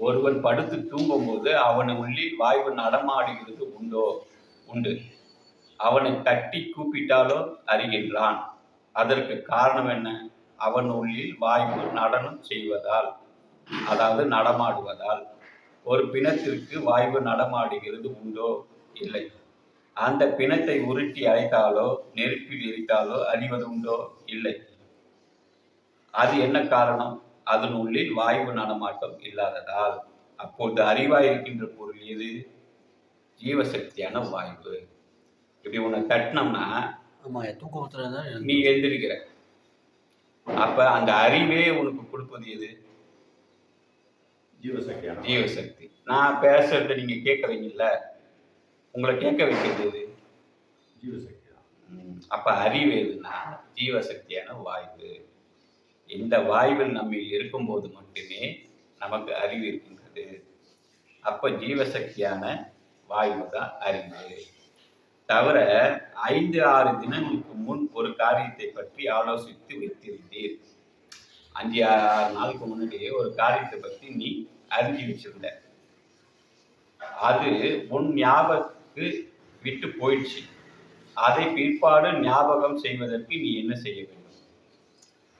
ஒருவன் படுத்து தூங்கும்போது அவன் உள்ளில் வாய்வு நடமாடுகிறது உண்டோ? உண்டு. அவனை தட்டி கூப்பிட்டாலோ அறிகின்றான். அதற்கு காரணம் என்ன? அவன் உள்ளில் வாய்வு நடனம் செய்வதால் அதாவது நடமாடுவதால். ஒரு பிணத்திற்கு வாய்வு நடமாடுகிறது உண்டோ? இல்லை. அந்த பிணத்தை உருட்டி அழைத்தாலோ நெருப்பில் எரித்தாலோ அறிவது உண்டோ? இல்லை. அது என்ன காரணம்? அதன் உள்ளில் வாய்வு நடமாட்டம் இல்லாததால் அப்போது அறிவாய் இருக்கின்ற பொருள் எது? ஜீவசக்தியான வாய்வு இப்படி உன்னை தட்டினோம்னா ஆமா தூக்கத்துல தான் நீ எழுந்திருக்கிற. அப்ப அந்த அறிவே உனக்கு கொடுப்பது எது? ஜீவசக்தியான ஜீவசக்தி. நான் பேசுறத நீங்க கேட்கறீங்கல்ல உங்களை கேட்க வைக்கிறது எது? ஜீவசக்தி அப்ப அறிவு எதுன்னா ஜீவசக்தியான வாய்வு இந்த வாய்வில் நம்ம இருக்கும்போது மட்டுமே நமக்கு அறிவு இருக்கின்றது. அப்போ ஜீவசக்தியான வாய்வு தான் அறிவு. தவிர ஐந்து ஆறு தினங்களுக்கு முன் ஒரு காரியத்தை பற்றி ஆலோசித்து வைத்திருந்தீர். அஞ்சு ஆறு நாளுக்கு முன்னாடியே ஒரு காரியத்தை பற்றி நீ அறிஞ்சு வச்சிருந்த. அது உன் ஞாபகத்துக்கு விட்டு போயிடுச்சு. அதை பிற்பாடு ஞாபகம் செய்வதற்கு நீ என்ன செய்ய வேண்டும்?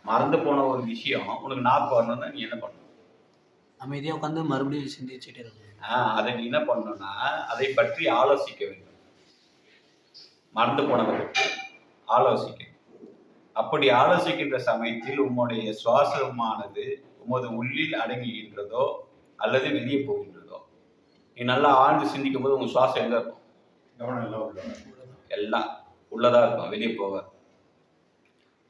மறந்து போன ஒரு விஷயம் உனக்கு ஞாபகம் வரணும்னா நீ என்ன பண்ணணும்? அமைதியா உட்காந்து மறுபடியும் சிந்திச்சுட்டே இருக்கணும் அதை நீ என்ன பண்ணணும்னா அதை பற்றி ஆலோசிக்க வேண்டும். மறந்து போனதை பற்றி ஆலோசிக்க. அப்படி ஆலோசிக்கின்ற சமயத்தில் உம்முடைய சுவாசமானது உமது உள்ளில் அடங்குகின்றதோ அல்லது வெளியே போகின்றதோ? நீ நல்லா ஆழ்ந்து சிந்திக்கும் போது உங்க சுவாசம் எங்க இருக்கும்? எல்லாம் உள்ள எல்லாம் உள்ளதா இருக்கும் வெளியே போக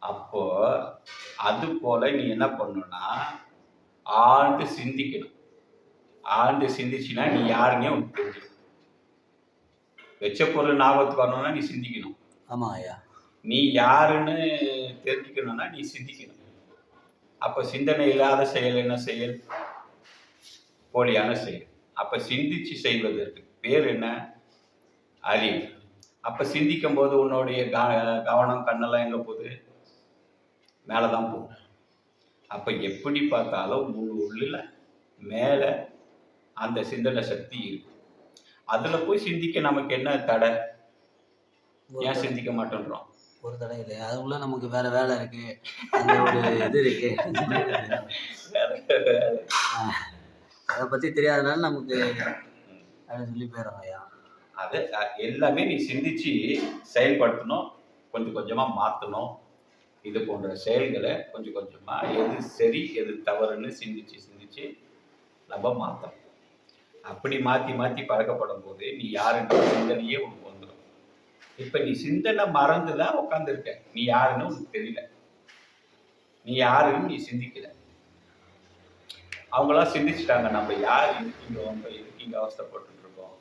அப்போ அது போல நீ என்ன பண்ணணும்னா ஆழ்ந்து சிந்திக்கணும். ஆழ்ந்து சிந்திச்சினா நீ யாருன்னே உனக்கு தெரிஞ்சிடும். வெச்ச பொருள் ஞாபகத்துக்கு வரணும்னா நீ சிந்திக்கணும். ஆமா ஐயா. நீ யாருன்னு தெரிஞ்சுக்கணும்னா நீ சிந்திக்கணும். அப்ப சிந்தனை இல்லாத செயல் என்ன செயல்? போலியான செயல். அப்ப சிந்திச்சு செய்வதற்கு பேர் என்ன? அறிவு. அப்ப சிந்திக்கும் போது உன்னுடைய க- கவனம் கண்ணெல்லாம் எங்க போகுது? மேலதான் போகும். அப்ப எப்படி பார்த்தாலும் உன் உள்ள மேல அந்த சிந்தனை சக்தி இருக்கு. அதுல போய் சிந்திக்க நமக்கு என்ன தடை? ஏன் சிந்திக்க மாட்டேன்றோம்? ஒரு தடை இல்லை. அதுக்குள்ள நமக்கு வேற வேலை இருக்கு. அந்த ஒரு இது இருக்கு. அதை பத்தி தெரியாதனால நமக்கு அப்படின்னு சொல்லி போயிடும் ஐயா. அது எல்லாமே நீ சிந்திச்சு செயல்படுத்தணும். கொஞ்சம் கொஞ்சமா மாத்தணும். இது போன்ற செயல்களை கொஞ்சம் கொஞ்சமாக எது சரி எது தவறுன்னு சிந்திச்சு சிந்திச்சு நம்ம மாற்றணும் அப்படி மாற்றி மாற்றி பழக்கப்படும் போது நீ யாருன்ற சிந்தனையே உனக்கு வந்துடும் இப்போ நீ சிந்தனை மறந்து தான் உட்காந்துருக்க நீ யாருன்னு உனக்கு தெரியல. நீ யாருன்னு நீ சிந்திக்கல. அவங்களாம் சிந்திச்சுட்டாங்க. நம்ம யார் இதுக்கு இங்க வந்தோம் இதுக்கு இருக்கோம்?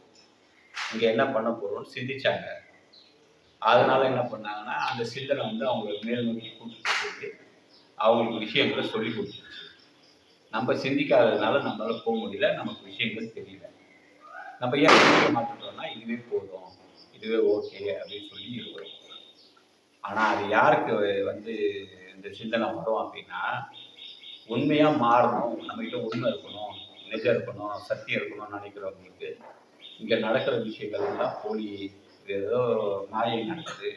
இங்கே என்ன பண்ண போகிறோம்னு சிந்திச்சாங்க. அதனால என்ன பண்ணாங்கன்னா அந்த சிந்தனை வந்து அவங்களுக்கு மேல் நோக்கி கூட்டிட்டு போய் அவங்களுக்கு விஷயங்களை சொல்லி கொடுத்துருச்சு. நம்ம சிந்திக்காததுனால நம்மளால போக முடியல நமக்கு விஷயங்கள் தெரியல. நம்ம ஏன் சிந்திக்க மாட்டோம்னா இதுவே போதும் இதுவே ஓகே அப்படின்னு சொல்லி இருக்கிறோம். ஆனால் அது யாருக்கு வந்து இந்த சிந்தனை வரும் அப்படின்னா உண்மையாக மாறணும் நம்மகிட்ட உண்மை இருக்கணும் நிஜம் இருக்கணும் சத்தியம் இருக்கணும்னு நினைக்கிறவங்களுக்கு இங்கே நடக்கிற விஷயங்கள் எல்லாம் போலி ஏதோ மாயை நடக்குது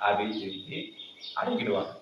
அப்படின்னு சொல்லி அடக்கிடுவாங்க.